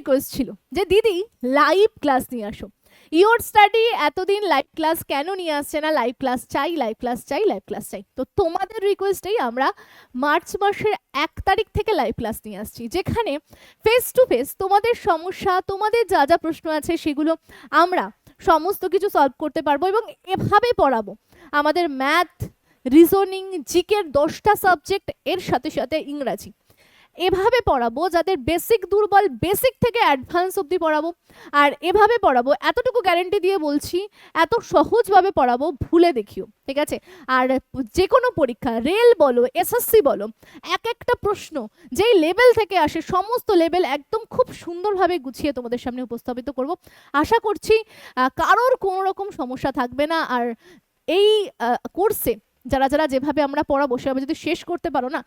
Request ছিল। যে দিদি লাইভ ক্লাস নিয়ে আসো। ইওর স্টাডি এতদিন লাইভ ক্লাস কেন নিয়ে আসছে না? লাইভ ক্লাস চাই লাইভ ক্লাস চাই লাইভ ক্লাস চাই। তো তোমাদের রিকোয়েস্টেই আমরা মার্চ মাসের এক তারিখ থেকে লাইভ ক্লাস নিয়ে আসছি, যেখানে ফেস টু ফেস তোমাদের সমস্যা, তোমাদের যা যা প্রশ্ন আছে সেগুলো আমরা সমস্ত কিছু সলভ করতে পারব এবং এভাবে পড়াবো। আমাদের ম্যাথ রিজনিং জিকের দশটা সাবজেক্ট এর সাথে সাথে ইংরাজি। এভাবে পড়াবো যাদের বেসিক দুর্বল বেসিক থেকে অ্যাডভান্স অবধি পড়াবো। আর এভাবে পড়াবো, এতটুকু গ্যারেন্টি দিয়ে বলছি, এত সহজভাবে পড়াবো, ভুলে দেখিও, ঠিক আছে? আর যে কোনো পরীক্ষা রেল বলো এসএসসি বলো, এক একটা প্রশ্ন যেই লেভেল থেকে আসে, সমস্ত লেভেল একদম খুব সুন্দরভাবে গুছিয়ে তোমাদের সামনে উপস্থাপিত করব। আশা করছি কারোর কোনো রকম সমস্যা থাকবে না। আর এই কোর্সে যারা যারা যেভাবে আমরা পড়াবো, সেভাবে যদি শেষ করতে পারো না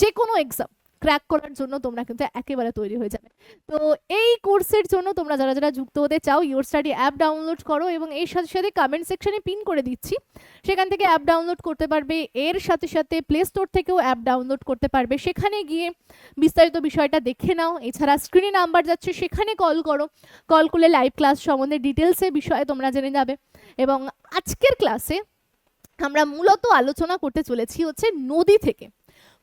যে কোনো এক্সাম ক্র্যাক করার জন্য তোমরা কিন্তু একেবারে তৈরি হয়ে যাবে। তো এই কোর্সের জন্য তোমরা যারা যারা যুক্ত হতে চাও ইউর স্টাডি অ্যাপ ডাউনলোড করো এবং এর সাথে সাথে কমেন্ট সেকশনে পিন করে দিচ্ছি। সেখান থেকে অ্যাপ ডাউনলোড করতে পারবে, এর সাথে সাথে প্লে স্টোর থেকেও অ্যাপ ডাউনলোড করতে পারবে। সেখানে গিয়ে বিস্তারিত বিষয়টা দেখে নাও। এছাড়া স্ক্রিনে নাম্বার যাচ্ছে, সেখানে কল করো। কল করলে লাইভ ক্লাস সম্বন্ধে ডিটেলসে বিষয়ে তোমরা জেনে যাবে। এবং আজকের ক্লাসে আমরা মূলত আলোচনা করতে চলেছি হচ্ছে নদী থেকে।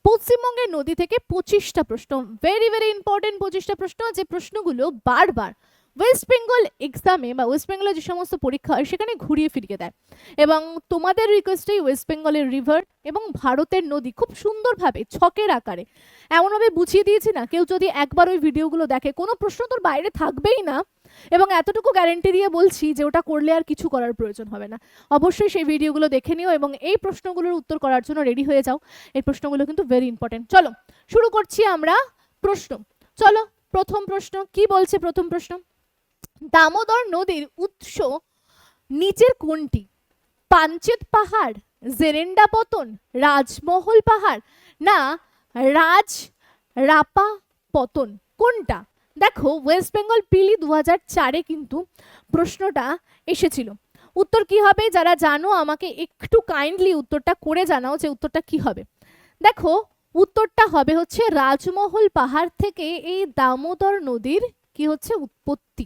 পশ্চিমবঙ্গের নদী থেকে পঁচিশটা প্রশ্ন ভেরি ভেরি ইম্পর্টেন্ট পঁচিশটা প্রশ্ন, যে প্রশ্নগুলো বারবার ওয়েস্ট বেঙ্গল এক্সামে বা ওয়েস্ট বেঙ্গলের যে সমস্ত পরীক্ষা হয়, সেখানে ঘুরিয়ে ফিরিয়ে দেয়। এবং তোমাদের রিকোয়েস্টেই ওয়েস্ট বেঙ্গলের রিভার এবং ভারতের নদী খুব সুন্দরভাবে, ছকের আকারে। এমনভাবে বুঝিয়ে দিয়েছি না, কেউ যদি একবার ওই ভিডিওগুলো দেখে, কোনো প্রশ্ন তোর বাইরে থাকবেই না। এবং এতটুকু গ্যারেন্টি দিয়ে বলছি যে ওটা করলে আর কিছু করার প্রয়োজন হবে না। অবশ্যই সেই ভিডিওগুলো দেখে নিও এবং এই প্রশ্নগুলোর উত্তর করার জন্য রেডি হয়ে যাও। এই প্রশ্নগুলো কিন্তু ভেরি ইম্পর্টেন্ট চলো, শুরু করছি আমরা প্রশ্ন। চলো, প্রথম প্রশ্ন। কি বলছে প্রথম প্রশ্ন? দামোদর নদীর উৎস নিচের কোনটি? পাঞ্চেত পাহাড়, জেরেন্ডা পতন, রাজমহল পাহাড়, না, রাজ রাপা পতন, কোনটা? দেখো ওয়েস্ট বেঙ্গল পিলি দু হাজার চারে কিন্তু প্রশ্নটা এসেছিল। উত্তর কি হবে? যারা জানো, আমাকে একটু কাইন্ডলি উত্তরটা করে জানাও যে উত্তরটা কি হবে। দেখো, উত্তরটা হবে হচ্ছে রাজমহল পাহাড় থেকে এই দামোদর নদীর কি হচ্ছে? উৎপত্তি।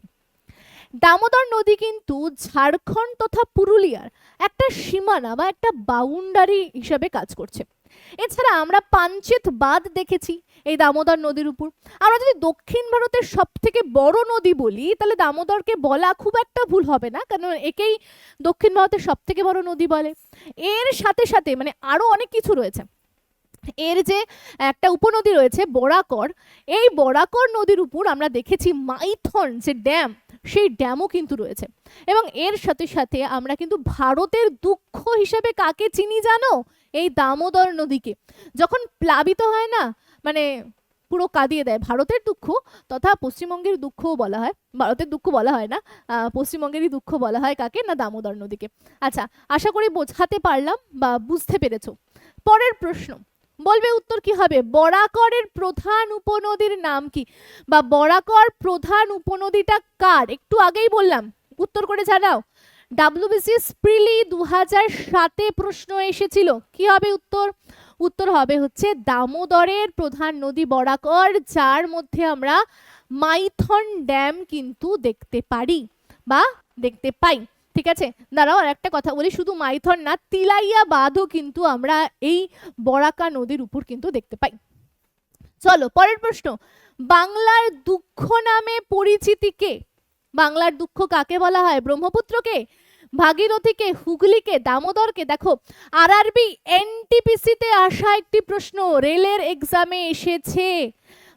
দামোদর নদী কিন্তু ঝাড়খণ্ড তথা পুরুলিয়ার একটা সীমানা বা একটা বাউন্ডারি হিসাবে কাজ করছে। এছাড়া আমরা পাঞ্চেত বাঁধ দেখেছি এই দামোদর নদীর উপর। আমরা যদি দক্ষিণ ভারতের সব থেকে বড় নদী বলি, তাহলে দামোদরকে বলা খুব একটা ভুল হবে না, কারণ একেই দক্ষিণ ভারতের সব থেকে বড় নদী বলে। এর সাথে সাথে মানে আরও অনেক কিছু রয়েছে। এর যে একটা উপনদী রয়েছে বরাকর, এই বরাকর নদীর উপর আমরা দেখেছি মাইথন যে ড্যাম, সেই ড্যামও কিন্তু রয়েছে। এবং এর সাথে সাথে আমরা কিন্তু ভারতের দুঃখ হিসেবে কাকে চিনি জানো? এই দামোদর নদীকে। যখন প্লাবিত হয় না মানে পুরো কাঁদিয়ে দেয়। ভারতের দুঃখ তথা পশ্চিমবঙ্গের দুঃখও বলা হয়। ভারতের দুঃখ বলা হয় না পশ্চিমবঙ্গেরই দুঃখ বলা হয় কাকে? না দামোদর নদীকে। আচ্ছা আশা করি বোঝাতে পারলাম বা বুঝতে পেরেছ। পরের প্রশ্ন, বলবে উত্তর কি হবে? বরাকরের প্রধান উপনদীর নাম কি? বা বরাকর প্রধান উপনদীটা কার? একটু আগেই বললাম। উত্তর করে জানাও। ডাব্লিউবিসিএস প্রিলি দু হাজার সাতে প্রশ্ন এসেছিল। কি হবে উত্তর? উত্তর হবে হচ্ছে দামোদরের প্রধান নদী বরাকর, যার মধ্যে আমরা মাইথন ড্যাম কিন্তু দেখতে পারি বা দেখতে পাই। ঠিক আছে? দাঁড়াও, আর একটা কথা বলি, শুধু মাইথন না তিলাইয়া বাঁধও কিন্তু আমরা এই বরাকা নদীর উপর কিন্তু দেখতে পাই। চলো, পরের প্রশ্ন। বাংলার দুঃখ নামে পরিচিতি কে? বাংলার দুঃখ কাকে বলা হয়? ব্রহ্মপুত্রকে ভাগীরথীকে, হুগলিকে, দামোদরকে, দেখো আরআরবি এনটিপিসিতে আসা একটি প্রশ্ন, রেলের এক্সামে এসেছে।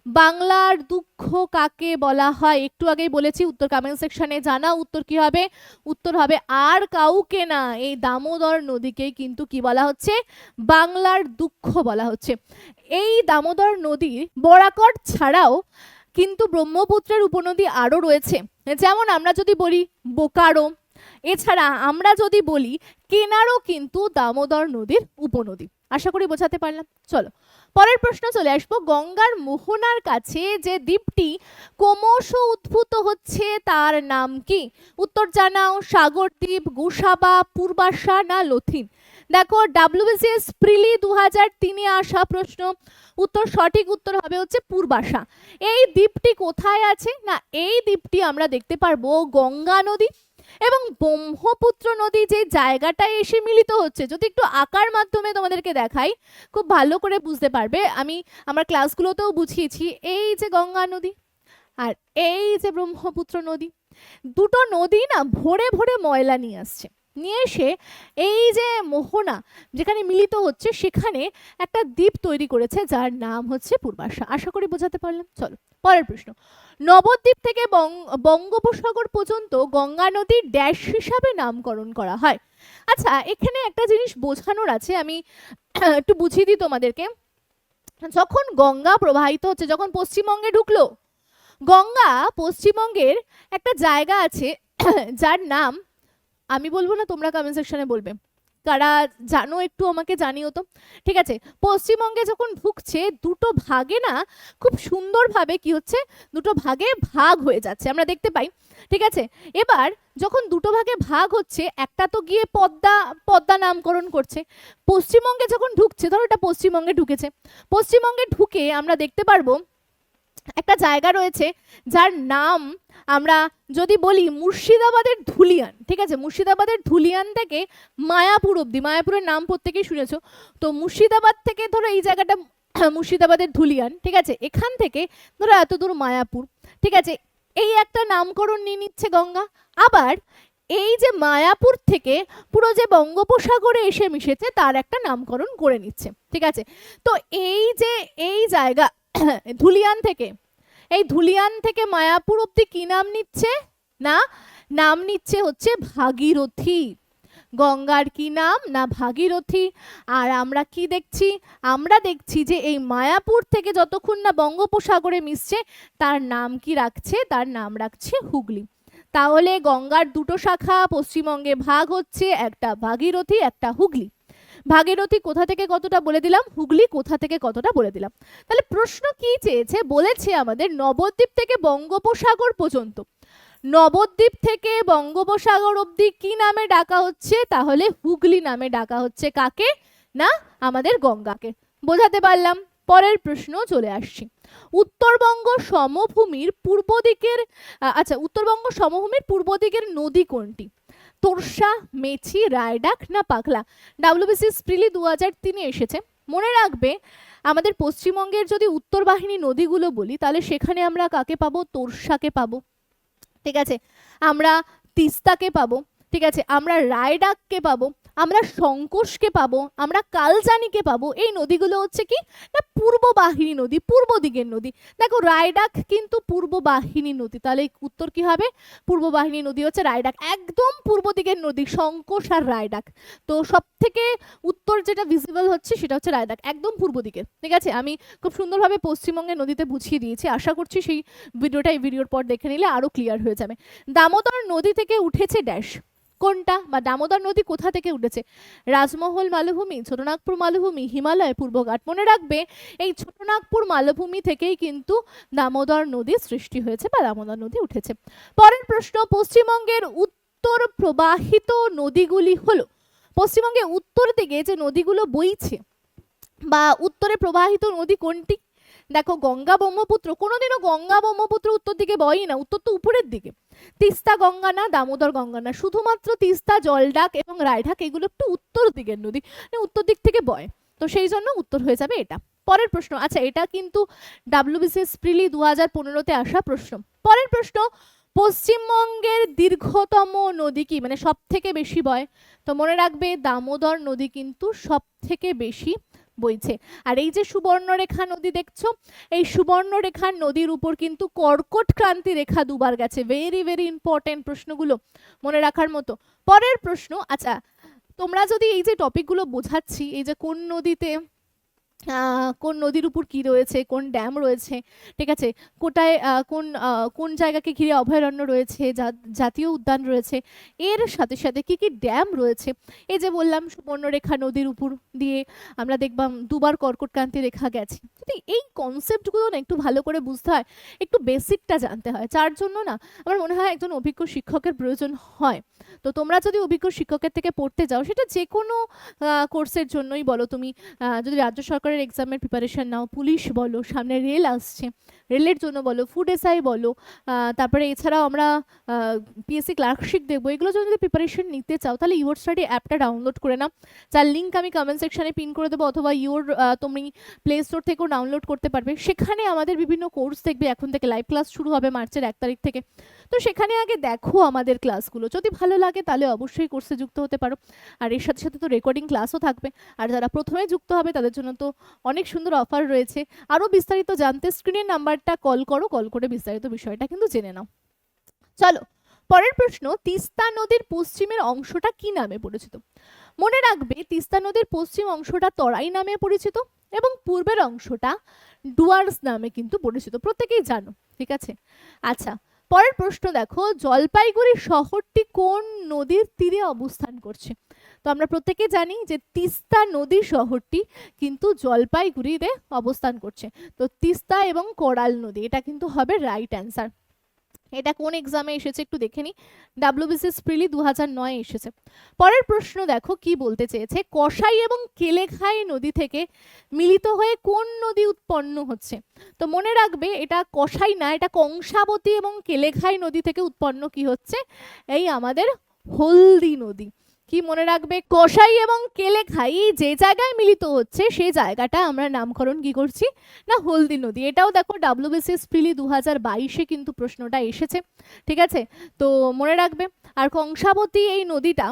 বাংলার দুঃখ কাকে বলা হয়? একটু আগেই বলেছি, উত্তর কমেন্ট সেকশনে জানা উত্তর কি হবে? উত্তর হবে, আর কাউকে না। এই দামোদর নদীকে কিন্তু কি বলা হচ্ছে? বাংলার দুঃখ বলা হচ্ছে। এই দামোদর নদী বরাকট ছাড়াও কিন্তু ব্রহ্মপুত্রের উপনদী আরও রয়েছে। যেমন আমরা যদি বলি, বোকারো এছাড়া আমরা যদি বলি, কেনারও কিন্তু দামোদর নদীর উপনদী। আশা করি বোঝাতে পারলাম। চলো, পরের প্রশ্ন চলে আসব। গঙ্গার মোহনার কাছে যে দ্বীপটি ক্রমশ উদ্ভূত হচ্ছে, তার নাম কি? উত্তর জানাও সাগরদ্বীপ গোসাবা, পূর্বাশা না লথিন? দেখো, ডাব্লিউবিসিএস প্রিলি দু হাজার তিনে আসা প্রশ্ন। উত্তর, সঠিক উত্তর হবে হচ্ছে পূর্বাশা। এই দ্বীপটি কোথায় আছে? না, এই দ্বীপটি আমরা দেখতে পারব গঙ্গা নদী এবং ব্রহ্মপুত্র নদী যে জায়গাটায় এসে মিলিত হচ্ছে, যদি একটু আকার মাধ্যমে তোমাদেরকে দেখাই, খুব ভালো করে বুঝতে পারবে। আমি আমার ক্লাসগুলোতেও বুঝিয়েছি, এই যে গঙ্গা নদী আর এই যে ব্রহ্মপুত্র নদী, দুটো নদী না ভরে ভরে ময়লা নিয়ে আসছে। নিয়ে এসে এই যে মোহনা যেখানে মিলিত হচ্ছে, সেখানে একটা দ্বীপ তৈরি করেছে যার নাম হচ্ছে পূর্বাশা। আশা করি বোঝাতে পারলাম চলো, পরের প্রশ্ন। নবদ্বীপ থেকে বঙ্গ- বঙ্গোপসাগর পর্যন্ত গঙ্গা নদীর ড্যাশ হিসাবে নামকরণ করা হয়। আচ্ছা এখানে একটা জিনিস বোঝানোর আছে, আমি একটু বুঝিয়ে দিই তোমাদেরকে। যখন গঙ্গা প্রবাহিত হচ্ছে, যখন পশ্চিমবঙ্গে ঢুকলো, গঙ্গা পশ্চিমবঙ্গের একটা জায়গা আছে, যার নাম আমি বলব না, তোমরা কমেন্ট সেকশনে বলবে। কারা জানো একটু আমাকে জানিও তো। ঠিক আছে, পশ্চিমবঙ্গে যখন ঢুকছে দুটো ভাগে না খুব সুন্দরভাবে কি হচ্ছে, দুটো ভাগে ভাগ হয়ে যাচ্ছে, আমরা দেখতে পাই। ঠিক আছে, এবার যখন দুটো ভাগে ভাগ হচ্ছে, একটা তো গিয়ে পদ্মা পদ্মা নামকরণ করছে। পশ্চিমবঙ্গে যখন ঢুকছে, ধরো এটা পশ্চিমবঙ্গে ঢুকেছে। পশ্চিমবঙ্গে ঢুকে আমরা দেখতে পারব একটা জায়গা রয়েছে যার নাম আমরা যদি বলি মুর্শিদাবাদের ধুলিয়ান, ঠিক আছে? মুর্শিদাবাদের ধুলিয়ান থেকে মায়াপুর অবধি, মায়াপুরের নাম প্রত্যেকেই শুনেছো। তো মুর্শিদাবাদ থেকে ধরো এই জায়গাটা মুর্শিদাবাদের ধুলিয়ান, ঠিক আছে? এখান থেকে ধরো এত দূর মায়াপুর, ঠিক আছে? এই একটা নামকরণ নিয়ে নিচ্ছে গঙ্গা। আবার এই যে মায়াপুর থেকে পুরো যে বঙ্গোপসাগরে এসে মিশেছে, তার একটা নামকরণ করে নিচ্ছে, ঠিক আছে? তো এই যে, এই জায়গা ধুলিয়ান থেকে। এই ধুলিয়ান থেকে মায়াপুর অব্দি কি নাম নিচ্ছে? না, নাম নিচ্ছে হচ্ছে ভাগীরথী। গঙ্গার কি নাম? না, ভাগীরথী। আর আমরা কি দেখছি? আমরা দেখছি যে এই মায়াপুর থেকে যতক্ষণ না বঙ্গোপসাগরে মিশছে, তার নাম কি রাখছে? তার নাম রাখছে হুগলি। তাহলে গঙ্গার দুটো শাখা পশ্চিমবঙ্গে ভাগ হচ্ছে, একটা ভাগীরথী, একটা হুগলি। ভাগীরথী কোথা থেকে কতটা বলে দিলাম? হুগলি কোথা থেকে কতটা বলে দিলাম? তাহলে প্রশ্ন কি চেয়েছে? বলেছে আমাদের নবদ্বীপ থেকে বঙ্গোপসাগর পর্যন্ত। নবদ্বীপ থেকে বঙ্গোপসাগর অবধি কি নামে ডাকা হচ্ছে? তাহলে হুগলি নামে ডাকা হচ্ছে কাকে? না, আমাদের গঙ্গাকে। বোঝাতে পারলাম? পরের প্রশ্ন চলে আসছি। উত্তরবঙ্গ সমভূমির পূর্ব দিকের আচ্ছা উত্তরবঙ্গ সমভূমির পূর্ব দিকের নদী কোনটি? তোরসা, মেছি, রায়ডাক না পাগলা? ডাব্লিউবিসি স্প্রিলি দু হাজার তিনে এসেছে। মনে রাখবে, আমাদের পশ্চিমবঙ্গের যদি উত্তর বাহিনী নদীগুলো বলি, তাহলে সেখানে আমরা কাকে পাবো? তোরসাকে পাবো। ঠিক আছে? আমরা তিস্তাকে পাবো। ঠিক আছে, আমরা রায়ডাককে পাবো, আমরা সংকোষকে পাবো, আমরা কালজানিকে পাবো, এই নদীগুলো হচ্ছে কি? না, পূর্ব বাহিনী নদী, পূর্ব দিকের নদী। দেখো, রায়ডাক কিন্তু পূর্ব বাহিনী নদী, তাহলে উত্তর কি হবে? পূর্ব বাহিনী নদী হচ্ছে রায়ডাক, একদম পূর্ব দিকের নদী সংকোষ আর রায়ডাক। তো সব থেকে উত্তর যেটা ভিজিবল হচ্ছে, সেটা হচ্ছে রায়ডাক, একদম পূর্ব দিকে। ঠিক আছে, আমি খুব সুন্দরভাবে পশ্চিমবঙ্গের নদীতে বুঝিয়ে দিয়েছি, আশা করছি সেই ভিডিওটা এই ভিডিওর পর দেখে নিলে আরও ক্লিয়ার হয়ে যাবে। দামোদর নদী থেকে উঠেছে ড্যাশ কোনটা বা দামোদর নদী কোথা থেকে উঠেছে? রাজমহল মালভূমি, ছোটনাগপুর মালভূমি হিমালয় পূর্বঘাট মনে রাখবে, এই ছোটনাগপুর মালভূমি থেকেই কিন্তু দামোদর নদী সৃষ্টি হয়েছে বা দামোদর নদী উঠেছে। পরের প্রশ্ন, পশ্চিমবঙ্গের উত্তর প্রবাহিত নদীগুলি হলো, পশ্চিমবঙ্গে উত্তর দিকে যে নদীগুলো বইছে বা উত্তরে প্রবাহিত নদী কোনটি? দেখো, গঙ্গা ব্রহ্মপুত্র, কোনোদিনও গঙ্গা ব্রহ্মপুত্র উত্তর দিকে বয়ই না উত্তর তো উপরের দিকে। তিস্তা গঙ্গা না, দামোদর গঙ্গা না, শুধুমাত্র তিস্তা জলডাক এবং রায়ঢাক, এগুলো একটু উত্তর দিকের নদী মানে উত্তর দিক থেকে বয়। তো সেই জন্য উত্তর হয়ে যাবে এটা। পরের প্রশ্ন আচ্ছা এটা কিন্তু ডাব্লিউবিসিএস প্রিলি দু হাজার পনেরোতে আসা প্রশ্ন। পরের প্রশ্ন, পশ্চিমবঙ্গের দীর্ঘতম নদী কি? মানে সব থেকে বেশি বয়। তো মনে রাখবে, দামোদর নদী কিন্তু সব থেকে বেশি। বইছে। আর এই যে সুবর্ণরেখা নদী দেখছ, এই সুবর্ণরেখা নদীর উপর কিন্তু কর্কট ক্রান্তি রেখা দুবার গেছে। ভেরি ভেরি ইম্পর্টেন্ট প্রশ্নগুলো মনে রাখার মতো। পরের প্রশ্ন আচ্ছা তোমরা যদি এই যে টপিকগুলো বোঝাচ্ছি, এই যে কোন নদীতে কোন নদীর উপর কি রয়েছে, কোন ড্যাম রয়েছে, ঠিক আছে? কোটায় কোন কোন জায়গাকে ঘিরে অভয়ারণ্য রয়েছে জাতীয় উদ্যান রয়েছে, এর সাথে সাথে কি কি ড্যাম রয়েছে? এই যে বললাম সুবর্ণরেখা নদীর উপর দিয়ে আমরা দেখবাম দুবার কর্কটক্রান্তি রেখা গেছে। যদি এই কনসেপ্টগুলো না একটু ভালো করে বুঝতে হয়, একটু বেসিকটা জানতে হয়, যার জন্য না আমার মনে হয় একজন অভিজ্ঞ শিক্ষকের প্রয়োজন হয়। তো তোমরা যদি অভিজ্ঞ শিক্ষকের থেকে পড়তে যাও, সেটা যে কোনো কোর্সের জন্যই বলো তুমি যদি রাজ্য সরকারের এক্সামের প্রিপারেশান নাও। পুলিশ বলো, সামনে রেল আসছে। রেলের জন্য বলো ফুড এসআই বলো তারপরে এছাড়াও আমরা পিএসসি ক্লার্কশিপ দেখব। এগুলো জন্য যদি প্রিপারেশন নিতে চাও, তাহলে ইউর স্টাডি অ্যাপটা ডাউনলোড করে নাও। যার লিঙ্ক আমি কমেন্ট সেকশানে পিন করে দেবো, অথবা ইউর তুমি প্লে স্টোর থেকেও ডাউনলোড করতে পারবে। সেখানে আমাদের বিভিন্ন কোর্স দেখবে। এখন থেকে লাইভ ক্লাস শুরু হবে মার্চের এক তারিখ থেকে। তো সেখানে আগে দেখো আমাদের ক্লাসগুলো যদি ভালো লাগে, তাহলে অবশ্যই কোর্সে যুক্ত হতে পারো। আর এর সাথে সাথে তো রেকর্ডিং ক্লাসও থাকবে। আর যারা প্রথমে যুক্ত হবে, তাদের জন্য তো অনেক সুন্দর অফার রয়েছে। আরও বিস্তারিত জানতে স্ক্রিনের নাম্বারটা কল করো কল করে বিস্তারিত বিষয়টা কিন্তু জেনে নাও। চলো, পরের প্রশ্ন, তিস্তা নদীর পশ্চিমের অংশটা কি নামে পরিচিত? মনে রাখবে, তিস্তা নদীর পশ্চিম অংশটা তরাই নামে পরিচিত এবং পূর্বের অংশটা ডুয়ার্স নামে কিন্তু পরিচিত। প্রত্যেকেই জানো, ঠিক আছে? আচ্ছা পরের প্রশ্ন দেখো, জলপাইগুড়ি শহরটি কোন নদীর তীরে অবস্থান করছে? তো আমরা প্রত্যেকে জানি যে তিস্তা নদী শহরটি কিন্তু জলপাইগুড়িতে অবস্থান করছে। তো তিস্তা এবং কোরাল নদী, এটা কিন্তু হবে রাইট অ্যান্সার এটা কোন এক্সামে এসেছে একটু দেখে নি ডাব্লিউবিসিএস প্রিলি দু হাজার নয় এসেছে। পরের প্রশ্ন দেখো, কি বলতে চেয়েছে? কসাই এবং কেলেখাই নদী থেকে মিলিত হয়ে কোন নদী উৎপন্ন হচ্ছে? তো মনে রাখবে, এটা কসাই না, এটা কংসাবতী এবং কেলেখাই নদী থেকে উৎপন্ন কি হচ্ছে? এই আমাদের হলদি নদী। কি মনে রাখবে? কসাই এবং কেলেখাই যে জায়গায় মিলিত হচ্ছে সেই জায়গাটা আমরা নামকরণ কি করছি? না, হলদি নদী। এটাও দেখো ডাব্লিউবিসিএস প্রিলি দু হাজার বাইশে কিন্তু প্রশ্নটা এসেছে। ঠিক আছে? তো মনে রাখবে, আর কংসাবতী এই নদীটা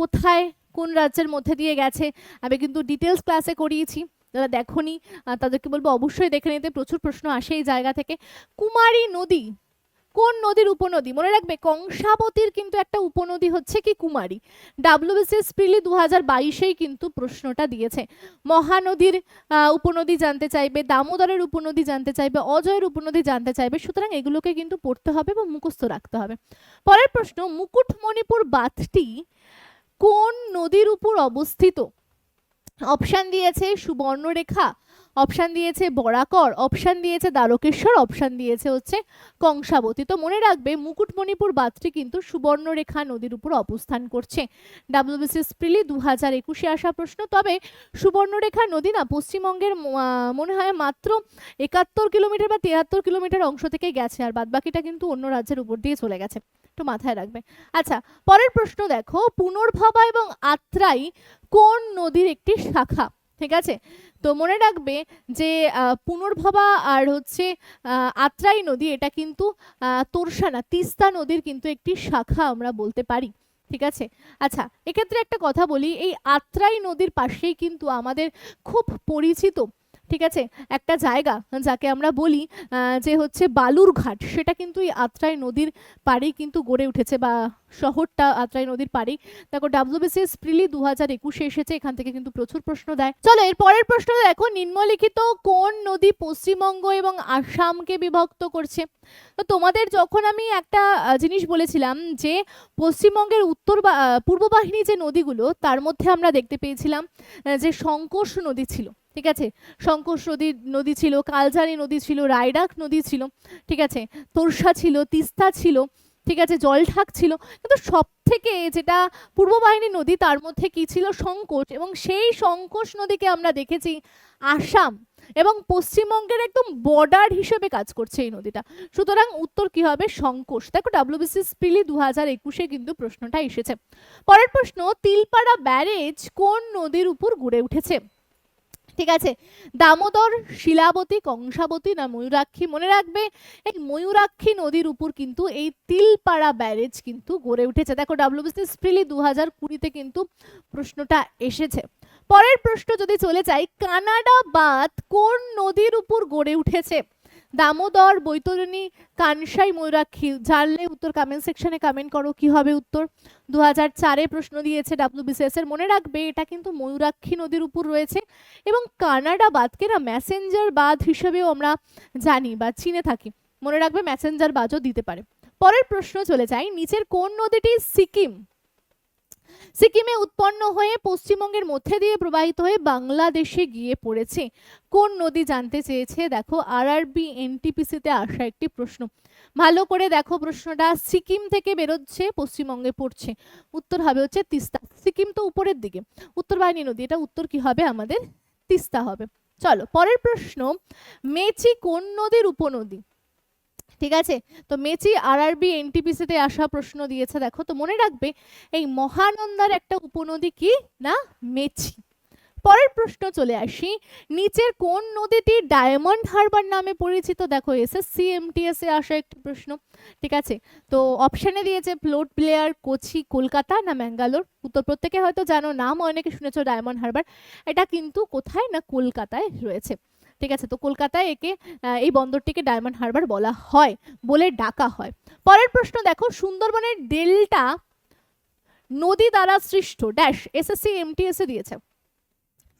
কোথায়, কোন রাজ্যের মধ্যে দিয়ে গেছে? আমি কিন্তু ডিটেলস ক্লাসে করিয়েছি। যারা দেখোনি তাদেরকে বলব অবশ্যই দেখে নিতে। প্রচুর প্রশ্ন আসে এই জায়গা থেকে। কুমারী নদী কোন নদীর উপনদী? মনে রাখবে কংসাবতীর কিন্তু একটা উপনদী হচ্ছে কি কুমারী। ডাব্লিউবিসিএস প্রিলি দু হাজার বাইশেই কিন্তু প্রশ্নটা দিয়েছে। মহানদীর উপনদী জানতে চাইবে, দামোদরের উপনদী জানতে চাইবে, অজয়ের উপনদী জানতে চাইবে, সুতরাং এগুলোকে কিন্তু পড়তে হবে বা মুখস্থ রাখতে হবে। পরের প্রশ্ন, মুকুটমণিপুর বাঁধটি কোন নদীর উপর অবস্থিত? অপশান দিয়েছে সুবর্ণরেখা অপশান দিয়েছে বরাকর, অপশান দিয়েছে দ্বারকেশ্বর, অপশান দিয়েছে হচ্ছে কংসাবতী। তো মনে রাখবে, মুকুটমণিপুর বাঁধটি কিন্তু সুবর্ণরেখা নদীর উপর অবস্থান করছে। ডাব্লিউবিসিএস প্রিলি দু হাজার একুশে আসা প্রশ্ন, তবে সুবর্ণরেখা নদী না পশ্চিমবঙ্গের মনে হয় মাত্র একাত্তর কিলোমিটার বা তিয়াত্তর কিলোমিটার অংশ থেকে গেছে, আর বাদবাকিটা কিন্তু অন্য রাজ্যের উপর দিয়ে চলে গেছে। একটু মাথায় রাখবে। আচ্ছা পরের প্রশ্ন দেখো, পুনর্ভবা এবং আত্রাই কোন নদীর একটি শাখা? ঠিক আছে? তো মনে রাখবে যে পুনর্ভবা আর হচ্ছে আত্রাই নদী এটা কিন্তু তোরসানা, তিস্তা নদীর কিন্তু একটি শাখা আমরা বলতে পারি, ঠিক আছে? আচ্ছা এক্ষেত্রে একটা কথা বলি, এই আত্রাই নদীর পাশেই কিন্তু আমাদের খুব পরিচিত ঠিক আছে? একটা জায়গা যাকে আমরা বলি যে হচ্ছে বালুরঘাট সেটা কিন্তু এই আত্রাই নদীর পাড়েই কিন্তু গড়ে উঠেছে বা শহরটা আত্রাই নদীর পাড়েই। দেখো, ডাব্লিউবিসিএস প্রিলি দু হাজার একুশে এসেছে, এখান থেকে কিন্তু প্রচুর প্রশ্ন দেয়। চলো, এর পরের প্রশ্ন দেখো, নিম্নলিখিত কোন নদী পশ্চিমবঙ্গ এবং আসামকে বিভক্ত করছে? তো তোমাদের যখন আমি একটা জিনিস বলেছিলাম যে পশ্চিমবঙ্গের উত্তর বা পূর্ব বাহিনী যে নদীগুলো, তার মধ্যে আমরা দেখতে পেয়েছিলাম যে শঙ্কোষ নদী ছিল। ঠিক আছে? শঙ্কোষ নদী নদী ছিল কালজারি নদী ছিল, রায়ডাক নদী ছিল, ঠিক আছে? তোরসা ছিল, তিস্তা ছিল, ঠিক আছে? জলঢাক ছিল। কিন্তু সব থেকে যেটা পূর্ব বাহিনী নদী, তার মধ্যে কি ছিল? সংকোচ এবং সেই সংকোচ নদীকে আমরা দেখেছি আসাম। এবং পশ্চিমবঙ্গের একদম বর্ডার হিসেবে কাজ করছে এই নদীটা। সুতরাং উত্তর কি হবে? সংকোষ দেখো ডাব্লিউবিসিএস প্রিলি দু হাজার একুশে কিন্তু প্রশ্নটা এসেছে। পরের প্রশ্ন, তিলপাড়া ব্যারেজ কোন নদীর উপর গড়ে উঠেছে? ঠিক আছে? দামোদর শিলাবতী, কংসাবতী না ময়ূরাক্ষী? মনে রাখবে, এই ময়ূরাক্ষী নদীর উপর কিন্তু এই তিলপাড়া ব্যারেজ কিন্তু গড়ে উঠেছে। দেখো ডাব্লিউবিসি স্প্রিলি দু হাজার কুড়িতে কিন্তু প্রশ্নটা এসেছে। পরের প্রশ্ন যদি চলে যাই কানাডা বাঁধ কোন নদীর উপর গড়ে উঠেছে? দামোদর বৈতরণী কানসাই ময়ূরাক্ষী। জানলে উত্তর কমেন্ট সেকশনে কমেন্ট করো, কি হবে উত্তর? দু হাজার চারে প্রশ্ন দিয়েছে ডাব্লিউবিসিএস এর। মনে রাখবে, এটা কিন্তু ময়ূরাক্ষী নদীর উপর রয়েছে এবং কানাডা বাঁধকে না ম্যাসেঞ্জার বাঁধ হিসেবেও আমরা জানি বা চিনে থাকি। মনে রাখবে ম্যাসেঞ্জার বাঁধও দিতে পারে। পরের প্রশ্ন চলে যাই নিচের কোন নদীটি সিকিম? সিকিমে উৎপন্ন হয়ে পশ্চিমবঙ্গের মধ্যে দিয়ে প্রবাহিত হয়ে বাংলাদেশে গিয়ে পড়েছে। কোন নদী জানতে চেয়েছে? দেখো, আরআরবি এনটিপিসিতে আসা একটি প্রশ্ন। ভালো করে দেখো প্রশ্নটা। সিকিম থেকে বেরোচ্ছে, পশ্চিমবঙ্গে পড়ছে। উত্তর হবে হচ্ছে তিস্তা। সিকিম তো উপরের দিকে। উত্তরবাহিনী নদী, এটা উত্তর কি হবে? আমাদের তিস্তা হবে। চলো, পরের প্রশ্ন। মেচি কোন নদীর উপনদী? ঠিক আছে? তো মেচি আর আরআরবি এনটিপিসিতে আসা প্রশ্ন দিয়েছে, দেখো, তো মনে রাখবে, এই মহানন্দার একটা উপনদী কি না? মেচি। পরের প্রশ্ন চলে আসি, নিচের কোন নদীটি ডায়মন্ড হারবার নামে পরিচিত? দেখো এসএসসি এমটিএস এ আসা একটি প্রশ্ন, ঠিক আছে? তো অপশানে দিয়েছে ফ্লোট প্লেয়ার কোচি, কলকাতা না ম্যাঙ্গালোর উত্তর প্রত্যেকে হয়তো জানো, নাম অনেকে শুনেছো, ডায়মন্ড হারবার। এটা কিন্তু কোথায় না কলকাতায় রয়েছে। ঠিক আছে তো কলকাতায় একে এই বন্দরটিকে ডায়মন্ড হারবার বলা হয় বলে ডাকা হয়। পরের প্রশ্ন দেখো, সুন্দরবনের ডেল্টা নদী দ্বারা সৃষ্ট ড্যাশ এসএসসি এমটিএসএ দিয়েছে।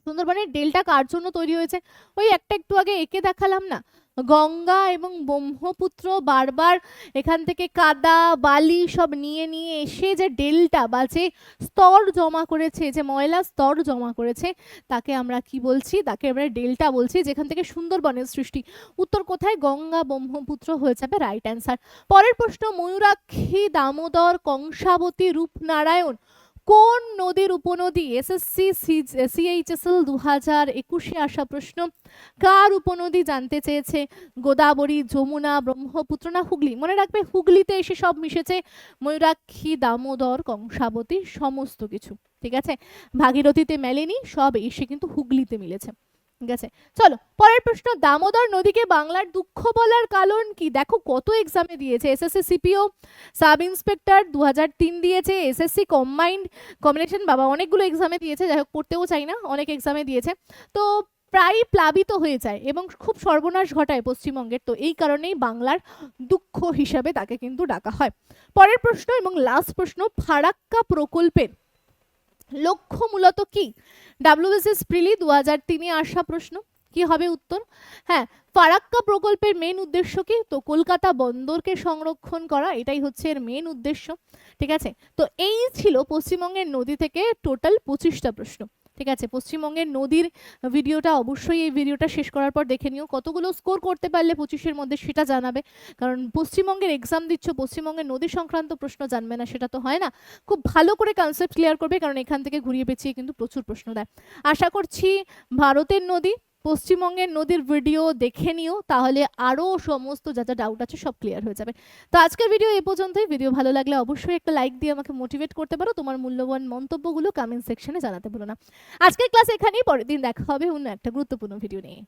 সুন্দরবনের ডেল্টা কার জন্য তৈরি হয়েছে? ওই একটা একটু আগে একে দেখালাম না। গঙ্গা এবং ব্রহ্মপুত্র বারবার এখান থেকে কাদা, বালি সব নিয়ে নিয়ে এসে যে ডেল্টা বা যে স্তর জমা করেছে, যে ময়লা স্তর জমা করেছে, তাকে আমরা কি বলছি? তাকে আমরা ডেল্টা বলছি, যেখান থেকে সুন্দরবনের সৃষ্টি। উত্তর কোথায়? গঙ্গা, ব্রহ্মপুত্র হয়ে যাবে রাইট অ্যান্সার পরের প্রশ্ন, ময়ূরাক্ষী, দামোদর, কংসাবতী, রূপনারায়ণ কোন নদীর উপনদী? এসএসসি সিএইচএসএল দু হাজার একুশে আসা প্রশ্ন। কার উপনদী জানতে চেয়েছে? গোদাবরী, যমুনা, ব্রহ্মপুত্র না হুগলি? মনে রাখবে, হুগলিতে এসে সব মিশেছে ময়ূরাক্ষী, দামোদর, কংসাবতী, সমস্ত কিছু। ঠিক আছে? ভাগীরথীতে মেলেনি, সব এসে কিন্তু হুগলিতে মিলেছে। ঠিক আছে চলো, পরের প্রশ্ন, দামোদর নদীকে বাংলার দুঃখ বলার কারণ কি? দেখো কত এক্সামে দিয়েছে এসএসসি সিপিও সাব ইন্সপেক্টর দু দিয়েছে এসএসসি কম্বাইন্ড কম্বিনেশন বাবা অনেকগুলো এক্সামে দিয়েছে, যাই হোক পড়তেও চাই না, অনেক এক্সামে দিয়েছে। তো প্রায় প্লাবিত হয়ে যায় এবং খুব সর্বনাশ ঘটায় পশ্চিমবঙ্গের, তো এই কারণেই বাংলার দুঃখ হিসাবে তাকে কিন্তু ডাকা হয়। পরের প্রশ্ন এবং লাস্ট প্রশ্ন, ফারাক্কা প্রকল্পের লক্ষ্য মূলত কি? ডাব্লিউবিসিএস প্রিলি দু হাজার তিনে আসা প্রশ্ন। কি হবে উত্তর? হ্যাঁ ফারাক্কা প্রকল্পের মেন উদ্দেশ্য কি? তো কলকাতা বন্দরকে সংরক্ষণ করা, এটাই হচ্ছে এর মেন উদ্দেশ্য। ঠিক আছে? তো এই ছিল পশ্চিমবঙ্গের নদী থেকে টোটাল পঁচিশটা প্রশ্ন। ঠিক আছে? পশ্চিমবঙ্গের নদীর ভিডিওটা অবশ্যই এই ভিডিওটা শেষ করার পর দেখে নিও। কতগুলো স্কোর করতে পারলে পঁচিশের মধ্যে সেটা জানাবে। কারণ পশ্চিমবঙ্গের এক্সাম দিচ্ছ, পশ্চিমবঙ্গের নদী সংক্রান্ত প্রশ্ন জানবে না, সেটা তো হয় না। খুব ভালো করে কনসেপ্ট ক্লিয়ার করবে, কারণ এখান থেকে ঘুরিয়ে পেঁচিয়ে কিন্তু প্রচুর প্রশ্ন দেয়। আশা করছি ভারতের নদী পশ্চিমবঙ্গের নদীর ভিডিও দেখে নিও, তাহলে আরও সমস্ত যা যা ডাউট আছে সব ক্লিয়ার হয়ে যাবে। তো আজকের ভিডিও এ পর্যন্তই। ভিডিও ভালো লাগলে অবশ্যই একটা লাইক দিয়ে আমাকে মোটিভেট করতে পারো। তোমার মূল্যবান মন্তব্যগুলো কমেন্ট সেকশনে জানাতে ভুলো না। আজকের ক্লাস এখানেই, পরের দিন দেখা হবে অন্য একটা গুরুত্বপূর্ণ ভিডিও নিয়ে।